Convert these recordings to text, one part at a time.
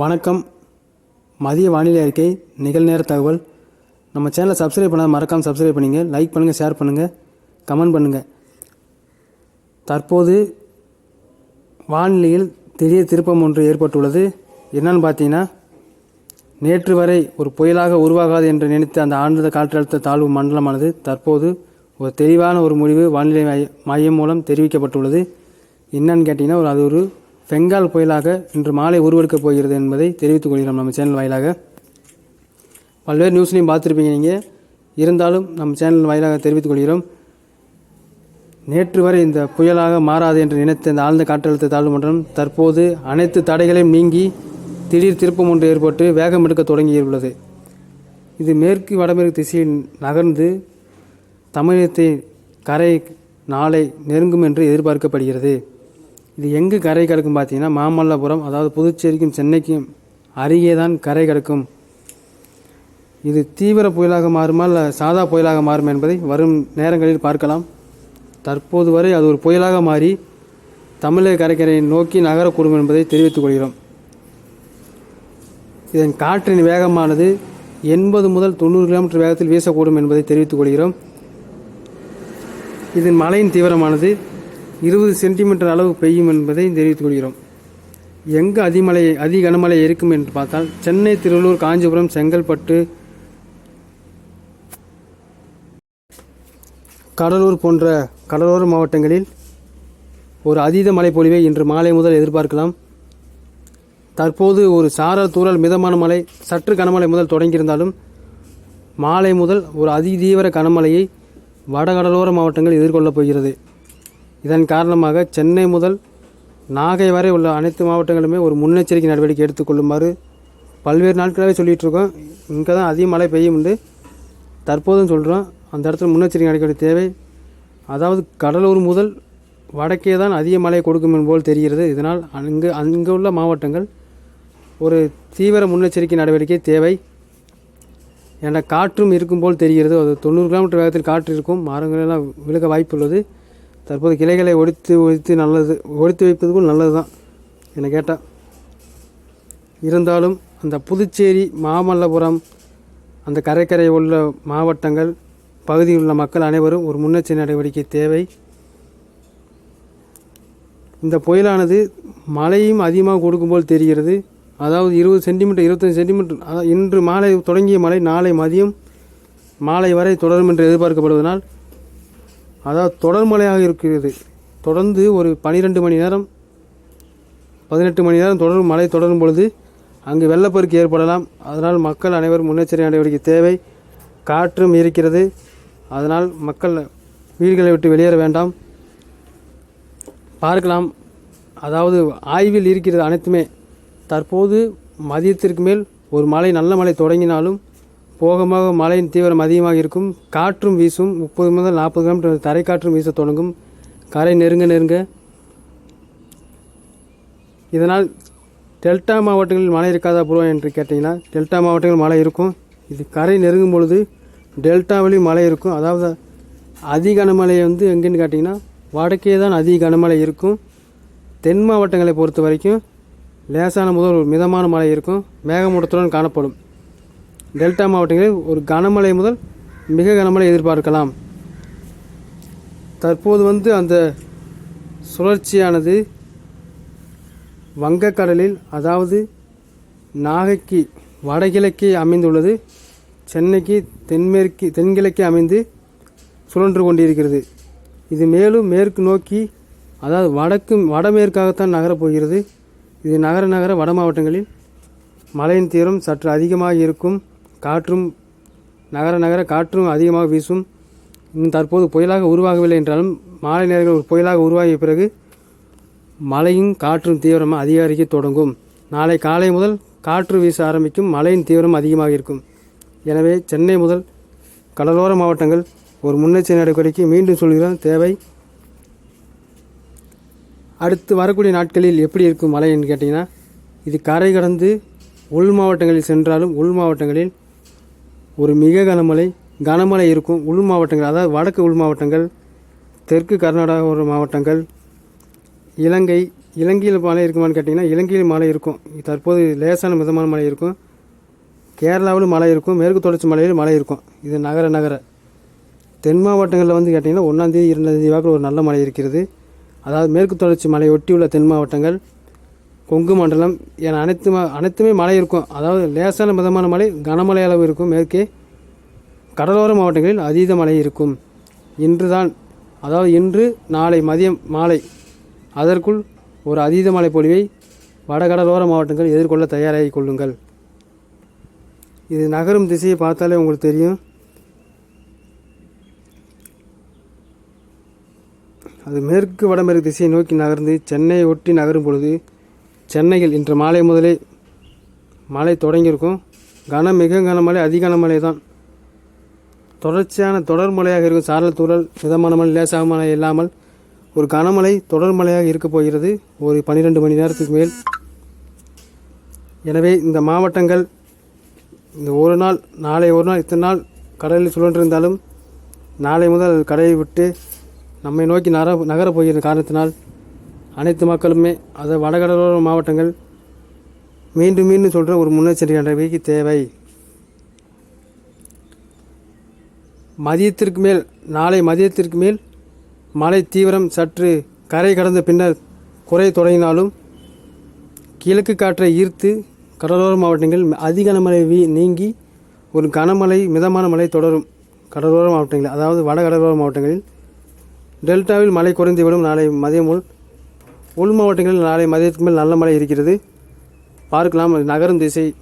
வணக்கம். மதிய வானிலை அறிக்கை நிகழ்நேர தகவல். நம்ம சேனலை சப்ஸ்கிரைப் பண்ணால் மறக்காமல் சப்ஸ்கிரைப் பண்ணுங்க. லைக் பண்ணுங்கள் ஷேர் பண்ணுங்கள் கமெண்ட் பண்ணுங்கள் தற்போது வானிலையில் திடீர் திருப்பம் ஒன்று ஏற்பட்டுள்ளது. என்னன்னு பார்த்தீங்கன்னா நேற்று வரை ஒரு புயலாக உருவாகாது என்று நினைத்த அந்த ஆழ்ந்த காற்றழுத்த தாழ்வு மண்டலமானது தற்போது ஒரு தெளிவான ஒரு முடிவு வானிலை மையம் மூலம் தெரிவிக்கப்பட்டுள்ளது. என்னன்னு கேட்டிங்கன்னா ஒரு அது ஒரு பெங்கால் புயலாக இன்று மாலை உருவெடுக்கப் போகிறது என்பதை தெரிவித்துக் கொள்கிறோம் நம்ம சேனல் வாயிலாக. பல்வேறு நியூஸ்லையும் பார்த்துருப்பீங்க நீங்கள் இருந்தாலும் நம் சேனல் வாயிலாக தெரிவித்துக் கொள்கிறோம். நேற்று வரை இந்த புயலாக மாறாது என்று நினைத்த இந்த ஆழ்ந்த காற்றழுத்த தாழ்வு மண்டலம் தற்போது அனைத்து தடைகளையும் நீங்கி திடீர் திருப்பம் ஒன்று ஏற்பட்டு வேகம் எடுக்க தொடங்கியுள்ளது. இது மேற்கு வடமேற்கு திசையில் நகர்ந்து தமிழகத்தை கரை நாளை நெருங்கும் என்று எதிர்பார்க்கப்படுகிறது. இது எங்கு கரை கிடக்கும் பார்த்தீங்கன்னா மாமல்லபுரம் அதாவது புதுச்சேரிக்கும் சென்னைக்கும் அருகே தான் கரை கிடக்கும். இது தீவிர புயலாக மாறுமா இல்லை சாதா புயலாக மாறும் என்பதை வரும் நேரங்களில் பார்க்கலாம். தற்போது வரை அது ஒரு புயலாக மாறி தமிழக கடற்கரையை நோக்கி நகரக்கூடும் என்பதை தெரிவித்துக் கொள்கிறோம். இதன் காற்றின் வேகமானது எண்பது முதல் தொண்ணூறு கிலோமீட்டர் வேகத்தில் வீசக்கூடும் என்பதை தெரிவித்துக் கொள்கிறோம். இதன் மழையின் தீவிரமானது. இருபது சென்டிமீட்டர் அளவு பெய்யும் என்பதை தெரிவித்துக் கொள்கிறோம். எங்கு அதிமலை அதி கனமழை இருக்கும் என்று பார்த்தால் சென்னை திருவள்ளூர் காஞ்சிபுரம் செங்கல்பட்டு கடலூர் போன்ற கடலோர மாவட்டங்களில் ஒரு அதீத மழைப்பொழிவை இன்று மாலை முதல் எதிர்பார்க்கலாம். தற்போது ஒரு சாரல் தூறல் மிதமான மழை சற்று கனமழை முதல் தொடங்கியிருந்தாலும் மாலை முதல் ஒரு அதிதீவிர கனமழையை வடகடலோர மாவட்டங்கள் எதிர்கொள்ளப் போகிறது. இதன் காரணமாக சென்னை முதல் நாகை வரை உள்ள அனைத்து மாவட்டங்களுமே ஒரு முன்னெச்சரிக்கை நடவடிக்கை எடுத்துக்கொள்ளுமாறு பல்வேறு நாட்களாகவே சொல்லிகிட்டு இருக்கோம் இங்கே தான் அதிக மழை பெய்யும் உண்டு தற்போதும் சொல்கிறோம் அந்த இடத்துல முன்னெச்சரிக்கை நடவடிக்கை தேவை. அதாவது கடலூர் முதல் வடக்கே தான் அதிக மழை கொடுக்கும் என்போல் தெரிகிறது. இதனால் அங்கு அங்கு உள்ள மாவட்டங்கள் ஒரு தீவிர முன்னெச்சரிக்கை நடவடிக்கை தேவை. என காற்றும் இருக்கும் போல் தெரிகிறது. அது தொண்ணூறு கிலோமீட்டர் வேகத்தில் காற்று இருக்கும். மரங்களெல்லாம் விழுக வாய்ப்புள்ளது. தற்போது கிளைகளை ஒடித்து ஒடித்து நல்லது ஒடித்து வைப்பதுக்கும் நல்லது தான் என்னை கேட்டால் இருந்தாலும் அந்த புதுச்சேரி மாமல்லபுரம் அந்த கரைக்கரை உள்ள மாவட்டங்கள் பகுதியில் உள்ள மக்கள் அனைவரும் ஒரு முன்னெச்சரிக்கை நடவடிக்கை தேவை. இந்த புயலானது மழையும் அதிகமாக கொடுக்கும் போல் தெரிகிறது. அதாவது இருபது சென்டிமீட்டர் இருபத்தஞ்சி சென்டிமீட்டர் அதாவது இன்று மாலை தொடங்கிய மழை நாளை மதியம் மாலை வரை தொடரும் என்று எதிர்பார்க்கப்படுவதனால் அதாவது தொடர் மழையாக இருக்கிறது. தொடர்ந்து ஒரு பனிரெண்டு மணி நேரம் பதினெட்டு மணி நேரம் தொடரும் மழை தொடரும் பொழுது அங்கு வெள்ளப்பெருக்கு ஏற்படலாம். அதனால் மக்கள் அனைவரும் முன்னெச்சரிக்கை நடவடிக்கை தேவை. காற்றும் இருக்கிறது. அதனால் மக்கள் வீடுகளை விட்டு வெளியேற வேண்டாம். பார்க்கலாம். அதாவது ஆய்வில் இருக்கிறது அனைத்துமே. தற்போது மதியத்திற்கு மேல் ஒரு மழை நல்ல மழை தொடங்கினாலும் போக போக மழையின் தீவிரம் அதிகமாக இருக்கும். காற்றும் வீசும். முப்பது முதல் நாற்பது கிலோமீட்டர் தரை காற்றும் வீச தொடங்கும். கரை நெருங்க நெருங்க. இதனால் டெல்டா மாவட்டங்களில் மழை இருக்காதா புருவா என்று கேட்டிங்கன்னா டெல்டா மாவட்டங்களில் மழை இருக்கும். இது கரை நெருங்கும் பொழுது டெல்டாவிலையும் மழை இருக்கும். அதாவது அதிக கனமழை வந்து எங்கேன்னு கேட்டிங்கன்னா வடக்கே தான் அதிக கனமழை இருக்கும். தென் மாவட்டங்களை பொறுத்த வரைக்கும் லேசான முதல் ஒரு மிதமான மழை இருக்கும். மேகமூட்டத்துடன் காணப்படும். டெல்டா மாவட்டங்களில் ஒரு கனமழை முதல் மிக கனமழை எதிர்பார்க்கலாம். தற்போது வந்து அந்த சுழற்சியானது வங்கக்கடலில் அதாவது நாகைக்கு வடகிழக்கே அமைந்துள்ளது. சென்னைக்கு தென்மேற்கு தென்கிழக்கே அமைந்து சுழன்று கொண்டிருக்கிறது. இது மேலும் மேற்கு நோக்கி அதாவது வடக்கு வடமேற்காகத்தான் நகரப்போகிறது இது நகர நகர வட மாவட்டங்களில் மழையின் தீவிரம் சற்று அதிகமாக இருக்கும். காற்றும் நகர நகர காற்றும் அதிகமாக வீசும். இன்னும் தற்போது புயலாக உருவாகவில்லை என்றாலும் மாலை நேரங்களில் ஒரு புயலாக உருவாகிய பிறகு மழையும் காற்றும் தீவிரமாக அதிகரிக்க தொடங்கும். நாளை காலை முதல் காற்று வீச ஆரம்பிக்கும் மழையின் தீவிரம் அதிகமாக இருக்கும். எனவே சென்னை முதல் கடலோர மாவட்டங்கள் ஒரு முன்னெச்சரிக்கை நடவடிக்கை மீண்டும் சொல்கிறோம் தேவை. அடுத்து வரக்கூடிய நாட்களில் எப்படி இருக்கும் மழைன்னு கேட்டிங்கன்னா இது கரை கடந்து உள் மாவட்டங்களில் சென்றாலும் உள் மாவட்டங்களில் ஒரு மிக கனமழை கனமழை இருக்கும் உள் மாவட்டங்கள் அதாவது வடக்கு உள் மாவட்டங்கள் தெற்கு கர்நாடகா ஒரு மாவட்டங்கள் இலங்கை இலங்கையில் மழை இருக்குமான்னு கேட்டிங்கன்னா இலங்கையில் மழை இருக்கும். தற்போது லேசான மிதமான மழை இருக்கும். கேரளாவிலும் மழை இருக்கும். மேற்கு தொடர்ச்சி மலையில் மழை இருக்கும். இது நகர நகர. தென் மாவட்டங்களில் வந்து கேட்டிங்கன்னா ஒன்றாந்தேதி இரண்டாந்தேதி வாக்கில் ஒரு நல்ல மழை இருக்கிறது. அதாவது மேற்கு தொடர்ச்சி மலையை ஒட்டியுள்ள தென் மாவட்டங்கள் கொங்கு மண்டலம் என அனைத்து அனைத்துமே மழை இருக்கும். அதாவது லேசான மிதமான மழை கனமழை அளவு இருக்கும். மேற்கே கடலோர மாவட்டங்களில் அதீத மழை இருக்கும். இன்று தான் அதாவது இன்று நாளை மதியம் மாலை அதற்குள் ஒரு அதீத மழை பொழிவை வடகடலோர மாவட்டங்கள் எதிர்கொள்ள தயாராகி கொள்ளுங்கள். இது நகரும் திசையை பார்த்தாலே உங்களுக்கு தெரியும். அது மேற்கு வடமேற்கு திசையை நோக்கி நகர்ந்து சென்னையை ஒட்டி நகரும் பொழுது சென்னையில் இன்று மாலை முதலே மழை தொடங்கியிருக்கும். கன மிக கனமழை அதி கனமழை தான். தொடர்ச்சியான தொடர் மழையாக இருக்கும் சாரல் தூரல் மிதமான மழை லேசாக மழை இல்லாமல் ஒரு கனமழை தொடர் மழையாக இருக்கப் போகிறது. ஒரு பன்னிரெண்டு மணி நேரத்துக்கு மேல். எனவே இந்த மாவட்டங்கள் இந்த ஒரு நாள் நாளை ஒரு நாள் இத்தனை நாள் கடலில் சுழன்றிருந்தாலும் நாளை முதல் கடையை விட்டு நம்மை நோக்கி நர நகரப் போகிற காரணத்தினால் அனைத்து மக்களுமே அதை வடகடலோர மாவட்டங்கள் மீண்டும் மீண்டும் சொல்கிற ஒரு முன்னெச்சரிக்கை நடவடிக்கை தேவை. மதியத்திற்கு மேல் நாளை மதியத்திற்கு மேல் மழை தீவிரம் சற்று கரை கடந்த பின்னர் குறை தொடங்கினாலும் கிழக்கு காற்றை ஈர்த்து கடலோர மாவட்டங்களில் அதிக கனமழை வீ நீங்கி ஒரு கனமழை மிதமான மழை தொடரும் கடலோர மாவட்டங்களில் அதாவது வட கடலோர மாவட்டங்களில். டெல்டாவில் மழை குறைந்துவிடும் நாளை மதியம் முன் உள் மாவட்டங்களில் நாளை மதியத்துக்கு மேல் நல்ல மழை இருக்கிறது. பார்க்கலாம் நகரும் திசை.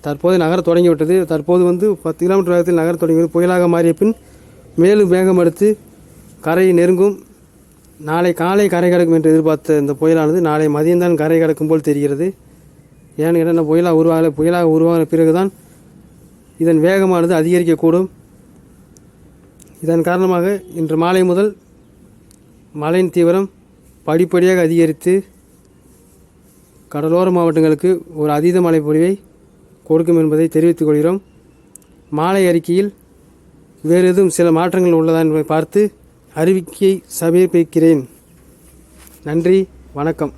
தற்போது நகர தொடங்கிவிட்டது. தற்போது வந்து பத்து கிலோமீட்டர் வேகத்தில் நகர தொடங்கியது. புயலாக மாறிய பின் மேலும் வேகம் எடுத்து கரையை நெருங்கும். நாளை காலை கரை கடக்கும் என்று எதிர்பார்த்த இந்த புயலானது நாளை மதியம்தான் கரை கடக்கும் போல் தெரிகிறது. ஏன்னு கேட்டால் புயலாக உருவாகலை புயலாக உருவாகின பிறகுதான் இதன் வேகமானது அதிகரிக்கக்கூடும். இதன் காரணமாக இன்று மாலை முதல் மழையின் தீவிரம் படிப்படியாக அதிகரித்து கடலோர மாவட்டங்களுக்கு ஒரு அதீத மழை பொழிவை கொடுக்கும் என்பதை தெரிவித்துக் கொள்கிறோம். மாலை அறிக்கையில் வேறு எதுவும் சில மாற்றங்கள் உள்ளதா என்பதை பார்த்து அறிவிக்கையை சமர்ப்பிக்கிறேன். நன்றி வணக்கம்.